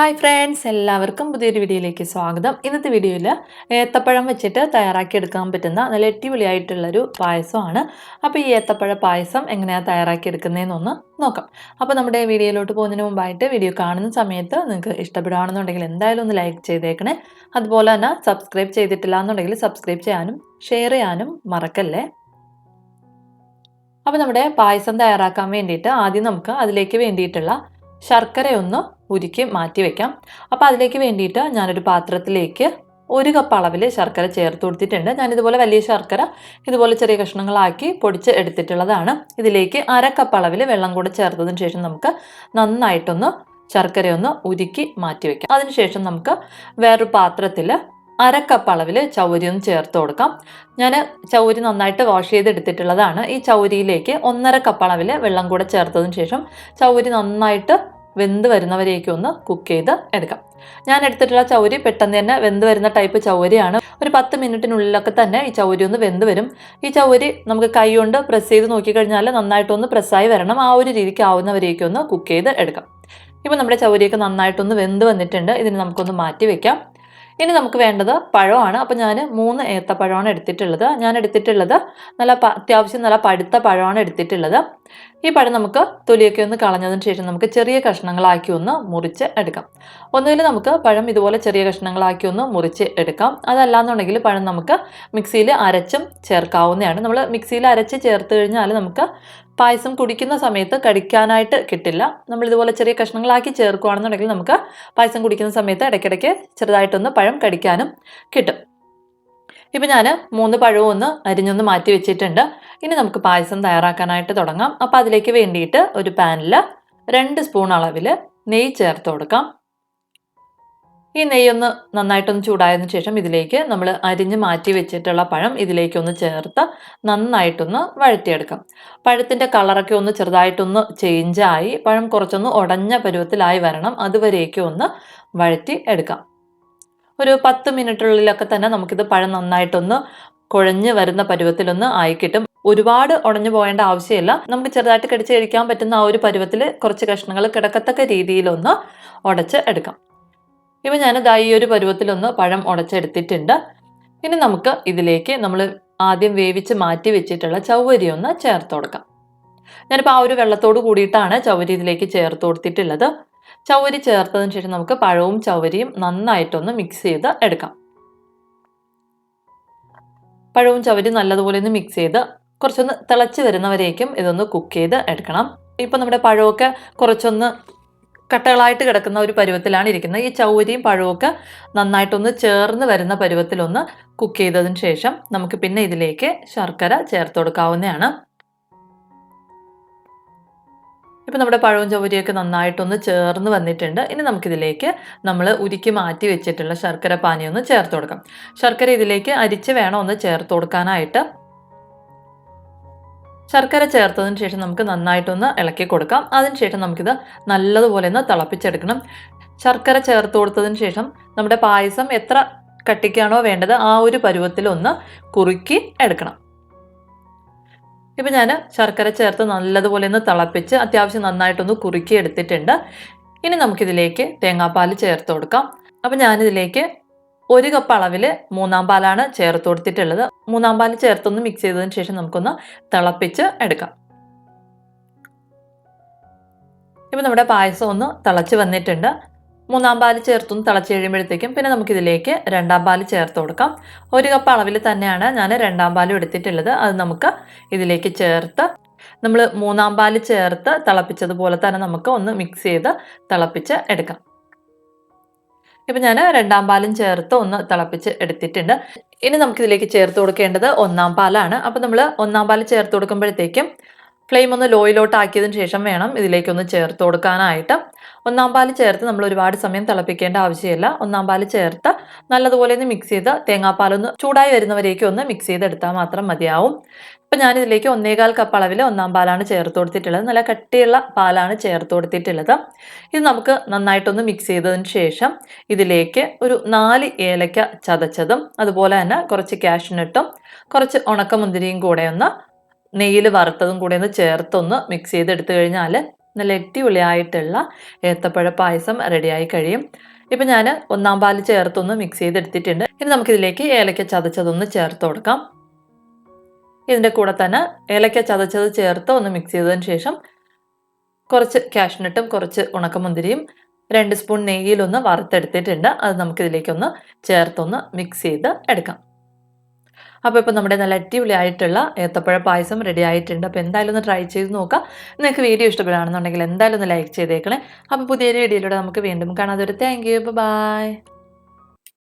Hi friends എല്ലാവർക്കും പുതിയൊരു വീഡിയോയിലേക്ക് സ്വാഗതം. ഇന്നത്തെ വീഡിയോയിൽ ഏത്തപ്പഴം വെച്ചിട്ട് തയ്യാറാക്കിയെടുക്കാൻ പറ്റുന്ന നല്ല അടിപൊളിയായിട്ടുള്ളൊരു പായസമാണ്. അപ്പോൾ ഈ ഏത്തപ്പഴ പായസം എങ്ങനെയാണ് തയ്യാറാക്കിയെടുക്കുന്നതെന്നൊന്ന് നോക്കാം. അപ്പോൾ നമ്മുടെ വീഡിയോയിലോട്ട് പോകുന്നതിന് മുമ്പായിട്ട് വീഡിയോ കാണുന്ന സമയത്ത് നിങ്ങൾക്ക് ഇഷ്ടപ്പെടുകയാണെന്നുണ്ടെങ്കിൽ എന്തായാലും ഒന്ന് ലൈക്ക് ചെയ്തേക്കണേ. അതുപോലെ തന്നെ സബ്സ്ക്രൈബ് ചെയ്തിട്ടില്ല എന്നുണ്ടെങ്കിൽ സബ്സ്ക്രൈബ് ചെയ്യാനും ഷെയർ ചെയ്യാനും മറക്കല്ലേ? അപ്പോൾ നമ്മുടെ പായസം തയ്യാറാക്കാൻ വേണ്ടിയിട്ട് ആദ്യം നമുക്ക് അതിലേക്ക് വേണ്ടിയിട്ടുള്ള ശർക്കരയൊന്ന് ഉരുക്കി മാറ്റി വെക്കാം. അപ്പോൾ അതിലേക്ക് വേണ്ടിയിട്ട് ഞാനൊരു പാത്രത്തിലേക്ക് ഒരു കപ്പ് അളവിൽ ശർക്കര ചേർത്ത് കൊടുത്തിട്ടുണ്ട്. ഞാനിതുപോലെ വലിയ ശർക്കര ഇതുപോലെ ചെറിയ കഷ്ണങ്ങളാക്കി പൊടിച്ച് എടുത്തിട്ടുള്ളതാണ്. ഇതിലേക്ക് അര കപ്പ് അളവിൽ വെള്ളം കൂടെ ചേർത്തതിന് ശേഷം നമുക്ക് നന്നായിട്ടൊന്ന് ശർക്കരയൊന്ന് ഉരുക്കി മാറ്റി വെക്കാം. അതിനുശേഷം നമുക്ക് വേറൊരു പാത്രത്തിൽ അര കപ്പ് അളവിൽ ചൗരി ഒന്ന് ചേർത്ത് കൊടുക്കാം. ഞാൻ ചൗരി നന്നായിട്ട് വാഷ് ചെയ്തെടുത്തിട്ടുള്ളതാണ്. ഈ ചൗരിയിലേക്ക് ഒന്നര കപ്പ് അളവിൽ വെള്ളം കൂടെ ചേർത്തതിന് ശേഷം ചൗരി നന്നായിട്ട് വെന്ത് വരുന്നവരേക്ക് ഒന്ന് കുക്ക് ചെയ്ത് എടുക്കാം. ഞാൻ എടുത്തിട്ടുള്ള ചൗരി പെട്ടെന്ന് തന്നെ വെന്ത് വരുന്ന ടൈപ്പ് ചൗരിയാണ്. ഒരു പത്ത് മിനിറ്റിനുള്ളിലൊക്കെ തന്നെ ഈ ചൗരി ഒന്ന് വെന്ത് വരും. ഈ ചൗരി നമുക്ക് കൈ കൊണ്ട് പ്രസ് ചെയ്ത് നോക്കിക്കഴിഞ്ഞാൽ നന്നായിട്ടൊന്ന് പ്രസ്സായി വരണം. ആ ഒരു രീതിക്ക് ആവുന്നവരേക്ക് ഒന്ന് കുക്ക് ചെയ്ത് എടുക്കാം. ഇപ്പം നമ്മുടെ ചൗരിയൊക്കെ നന്നായിട്ടൊന്ന് വെന്ത് വന്നിട്ടുണ്ട്. ഇതിന് നമുക്കൊന്ന് മാറ്റി വെക്കാം. ഇനി നമുക്ക് വേണ്ടത് പഴമാണ്. അപ്പോൾ ഞാൻ മൂന്ന് ഏത്തപ്പഴമാണ് എടുത്തിട്ടുള്ളത്. ഞാൻ എടുത്തിട്ടുള്ളത് നല്ല അത്യാവശ്യം നല്ല പഴുത്ത പഴമാണ് എടുത്തിട്ടുള്ളത്. ഈ പഴം നമുക്ക് തൊലിയൊക്കെ ഒന്ന് കളഞ്ഞതിന് ശേഷം നമുക്ക് ചെറിയ കഷ്ണങ്ങളാക്കി ഒന്ന് മുറിച്ച് എടുക്കാം. ഒന്നുകിൽ നമുക്ക് പഴം ഇതുപോലെ ചെറിയ കഷ്ണങ്ങളാക്കി ഒന്ന് മുറിച്ച് എടുക്കാം. അതല്ലാന്നുണ്ടെങ്കിൽ പഴം നമുക്ക് മിക്സിയിൽ അരച്ചും ചേർക്കാവുന്നതാണ്. നമ്മൾ മിക്സിയിൽ അരച്ച് ചേർത്ത് കഴിഞ്ഞാൽ നമുക്ക് പായസം കുടിക്കുന്ന സമയത്ത് കടിക്കാനായിട്ട് കിട്ടില്ല. നമ്മൾ ഇതുപോലെ ചെറിയ കഷ്ണങ്ങളാക്കി ചേർക്കുകയാണെന്നുണ്ടെങ്കിൽ നമുക്ക് പായസം കുടിക്കുന്ന സമയത്ത് ഇടയ്ക്കിടയ്ക്ക് ചെറുതായിട്ടൊന്ന് പഴം കടിക്കാനും കിട്ടും. ഇപ്പം ഞാൻ മൂന്ന് പഴവും ഒന്ന് അരിഞ്ഞൊന്ന് മാറ്റി വെച്ചിട്ടുണ്ട്. ഇനി നമുക്ക് പായസം തയ്യാറാക്കാനായിട്ട് തുടങ്ങാം. അപ്പോൾ അതിലേക്ക് വേണ്ടിയിട്ട് ഒരു പാനിൽ രണ്ട് സ്പൂൺ അളവിൽ നെയ്യ് ചേർത്ത് കൊടുക്കാം. ഈ നെയ്യൊന്ന് നന്നായിട്ടൊന്ന് ചൂടായതിനു ശേഷം ഇതിലേക്ക് നമ്മൾ അരിഞ്ഞ് മാറ്റി വെച്ചിട്ടുള്ള പഴം ഇതിലേക്കൊന്ന് ചേർത്ത് നന്നായിട്ടൊന്ന് വഴറ്റിയെടുക്കാം. പഴത്തിന്റെ കളറൊക്കെ ഒന്ന് ചെറുതായിട്ടൊന്ന് ചേഞ്ചായി പഴം കുറച്ചൊന്ന് ഉടഞ്ഞ പരുവത്തിലായി വരണം. അതുവരേക്കും ഒന്ന് വഴറ്റി എടുക്കാം. ഒരു പത്ത് മിനിറ്റിനുള്ളിലൊക്കെ തന്നെ നമുക്കിത് പഴം നന്നായിട്ടൊന്ന് കുഴഞ്ഞ് വരുന്ന പരുവത്തിലൊന്ന് ആയി കിട്ടും ഒരുപാട് ഉടഞ്ഞു പോകേണ്ട ആവശ്യമില്ല. നമുക്ക് ചെറുതായിട്ട് കടിച്ച് കഴിക്കാൻ പറ്റുന്ന ആ ഒരു പരുവത്തിൽ കുറച്ച് കഷ്ണങ്ങൾ കിടക്കത്തക്ക രീതിയിലൊന്ന് ഉടച്ച് എടുക്കാം. ഇപ്പം ദാ ഈ ഒരു പരുവത്തിലൊന്ന് പഴം ഉടച്ചെടുത്തിട്ടുണ്ട്. ഇനി നമുക്ക് ഇതിലേക്ക് നമ്മൾ ആദ്യം വേവിച്ച് മാറ്റി വെച്ചിട്ടുള്ള ചവ്വരി ഒന്ന് ചേർത്ത് കൊടുക്കാം. ഞാനിപ്പോൾ ആ ഒരു വെള്ളത്തോട് കൂടിയിട്ടാണ് ചവരി ഇതിലേക്ക് ചേർത്ത് കൊടുത്തിട്ടുള്ളത്. ചവ്വരി ചേർത്തതിന് ശേഷം നമുക്ക് പഴവും ചവരിയും നന്നായിട്ടൊന്ന് മിക്സ് ചെയ്ത് എടുക്കാം. പഴവും ചവരിയും നല്ലതുപോലെ ഒന്ന് മിക്സ് ചെയ്ത് കുറച്ചൊന്ന് തിളച്ച് വരുന്നവരേക്കും ഇതൊന്ന് കുക്ക് ചെയ്ത് എടുക്കണം. ഇപ്പം നമ്മുടെ പഴമൊക്കെ കുറച്ചൊന്ന് കട്ടകളായിട്ട് കിടക്കുന്ന ഒരു പരുവത്തിലാണ് ഇരിക്കുന്നത്. ഈ ചൗരിയും പഴമൊക്കെ നന്നായിട്ടൊന്ന് ചേർന്ന് വരുന്ന പരുവത്തിലൊന്ന് കുക്ക് ചെയ്തതിന് ശേഷം നമുക്ക് പിന്നെ ഇതിലേക്ക് ശർക്കര ചേർത്ത് കൊടുക്കാവുന്നതാണ്. ഇപ്പം നമ്മുടെ പഴവും ചവരിയൊക്കെ നന്നായിട്ടൊന്ന് ചേർന്ന് വന്നിട്ടുണ്ട്. ഇനി നമുക്കിതിലേക്ക് നമ്മൾ ഉരുക്കി മാറ്റി വെച്ചിട്ടുള്ള ശർക്കര പാനി ഒന്ന് ചേർത്ത് കൊടുക്കാം. ശർക്കര ഇതിലേക്ക് അരിച്ച് വേണം ഒന്ന് ചേർത്ത് കൊടുക്കാനായിട്ട്. ശർക്കര ചേർത്തതിന് ശേഷം നമുക്ക് നന്നായിട്ടൊന്ന് ഇളക്കി കൊടുക്കാം. അതിനുശേഷം നമുക്കിത് നല്ലതുപോലെ ഒന്ന് തിളപ്പിച്ചെടുക്കണം. ശർക്കര ചേർത്ത് കൊടുത്തതിന് ശേഷം നമ്മുടെ പായസം എത്ര കട്ടിക്കാണോ വേണ്ടത് ആ ഒരു പരുവത്തിലൊന്ന് കുറുക്കി എടുക്കണം. ഇപ്പം ഞാൻ ശർക്കര ചേർത്ത് നല്ലതുപോലെ ഒന്ന് തിളപ്പിച്ച് അത്യാവശ്യം നന്നായിട്ടൊന്ന് കുറുക്കി എടുത്തിട്ടുണ്ട്. ഇനി നമുക്കിതിലേക്ക് തേങ്ങാപ്പാൽ ചേർത്ത് കൊടുക്കാം. അപ്പം ഞാനിതിലേക്ക് ഒരു കപ്പ് അളവിൽ മൂന്നാം പാലാണ് ചേർത്ത് കൊടുത്തിട്ടുള്ളത്. മൂന്നാം പാൽ ചേർത്തൊന്ന് മിക്സ് ചെയ്തതിന് ശേഷം നമുക്കൊന്ന് തിളപ്പിച്ച് എടുക്കാം. ഇപ്പം നമ്മുടെ പായസം ഒന്ന് തിളച്ച് വന്നിട്ടുണ്ട്. മൂന്നാം പാൽ ചേർത്തൊന്ന് തിളച്ച് കഴിയുമ്പോഴത്തേക്കും പിന്നെ നമുക്കിതിലേക്ക് രണ്ടാം പാൽ ചേർത്ത് കൊടുക്കാം. ഒരു കപ്പ് അളവിൽ തന്നെയാണ് ഞാൻ രണ്ടാം പാലും എടുത്തിട്ടുള്ളത്. അത് നമുക്ക് ഇതിലേക്ക് ചേർത്ത് നമ്മൾ മൂന്നാം പാൽ ചേർത്ത് തിളപ്പിച്ചതുപോലെ തന്നെ നമുക്ക് ഒന്ന് മിക്സ് ചെയ്ത് തിളപ്പിച്ച് എടുക്കാം. ഇപ്പം ഞാൻ രണ്ടാം പാലും ചേർത്ത് ഒന്ന് തിളപ്പിച്ച് എടുത്തിട്ടുണ്ട്. ഇനി നമുക്കിതിലേക്ക് ചേർത്ത് കൊടുക്കേണ്ടത് ഒന്നാം പാലാണ്. അപ്പം നമ്മൾ ഒന്നാം പാൽ ചേർത്ത് കൊടുക്കുമ്പോഴത്തേക്കും ഫ്ലെയിം ഒന്ന് ലോയിലോട്ട് ആക്കിയതിന് ശേഷം വേണം ഇതിലേക്കൊന്ന് ചേർത്ത് കൊടുക്കാനായിട്ട്. ഒന്നാം പാൽ ചേർത്ത് നമ്മൾ ഒരുപാട് സമയം തിളപ്പിക്കേണ്ട ആവശ്യമില്ല. ഒന്നാം പാൽ ചേർത്ത് നല്ലതുപോലെ ഒന്ന് മിക്സ് ചെയ്ത് തേങ്ങാപ്പാലൊന്ന് ചൂടായി വരുന്നവരേക്കും ഒന്ന് മിക്സ് ചെയ്തെടുത്താൽ മാത്രം മതിയാവും. അപ്പം ഞാനിതിലേക്ക് ഒന്നേകാൽ കപ്പ് അളവിൽ ഒന്നാം പാലാണ് ചേർത്ത് കൊടുത്തിട്ടുള്ളത്. നല്ല കട്ടിയുള്ള പാലാണ് ചേർത്ത് കൊടുത്തിട്ടുള്ളത്. ഇത് നമുക്ക് നന്നായിട്ടൊന്ന് മിക്സ് ചെയ്തതിന് ശേഷം ഇതിലേക്ക് ഒരു നാല് ഏലക്ക ചതച്ചതും അതുപോലെ തന്നെ കുറച്ച് കാഷ്നട്ടും കുറച്ച് ഉണക്കമുന്തിരിയും കൂടെ ഒന്ന് നെയ്യിൽ വറുത്തതും കൂടെ ഒന്ന് ചേർത്തൊന്ന് മിക്സ് ചെയ്തെടുത്തു കഴിഞ്ഞാൽ നല്ല അടിപൊളിയായിട്ടുള്ള ഏത്തപ്പഴ പായസം റെഡിയായി കഴിയും. ഇപ്പം ഞാൻ ഒന്നാം പാൽ ചേർത്തൊന്ന് മിക്സ് ചെയ്തെടുത്തിട്ടുണ്ട്. ഇനി നമുക്കിതിലേക്ക് ഏലക്ക ചതച്ചതൊന്ന് ചേർത്ത് കൊടുക്കാം. ഇതിന്റെ കൂടെ തന്നെ ഏലക്ക ചതച്ചത് ചേർത്ത് ഒന്ന് മിക്സ് ചെയ്തതിന് ശേഷം കുറച്ച് കാഷ്നട്ടും കുറച്ച് ഉണക്കമുന്തിരിയും രണ്ട് സ്പൂൺ നെയ്യിലൊന്ന് വറുത്തെടുത്തിട്ടുണ്ട്. അത് നമുക്കിതിലേക്കൊന്ന് ചേർത്തൊന്ന് മിക്സ് ചെയ്ത് എടുക്കാം. അപ്പോൾ ഇപ്പോൾ നമ്മുടെ നല്ല അടിപൊളി ആയിട്ടുള്ള ഏത്തപ്പഴ പായസം റെഡി ആയിട്ടുണ്ട്. അപ്പോൾ എന്തായാലും ഒന്ന് ട്രൈ ചെയ്ത് നോക്കാം. നിങ്ങൾക്ക് വീഡിയോ ഇഷ്ടപ്പെടുകയാണെന്നുണ്ടെങ്കിൽ എന്തായാലും ഒന്ന് ലൈക്ക് ചെയ്തേക്കണേ. അപ്പോൾ പുതിയൊരു വീഡിയോയിലൂടെ നമുക്ക് വീണ്ടും കാണാതെ ഒരു താങ്ക് യു ബൈ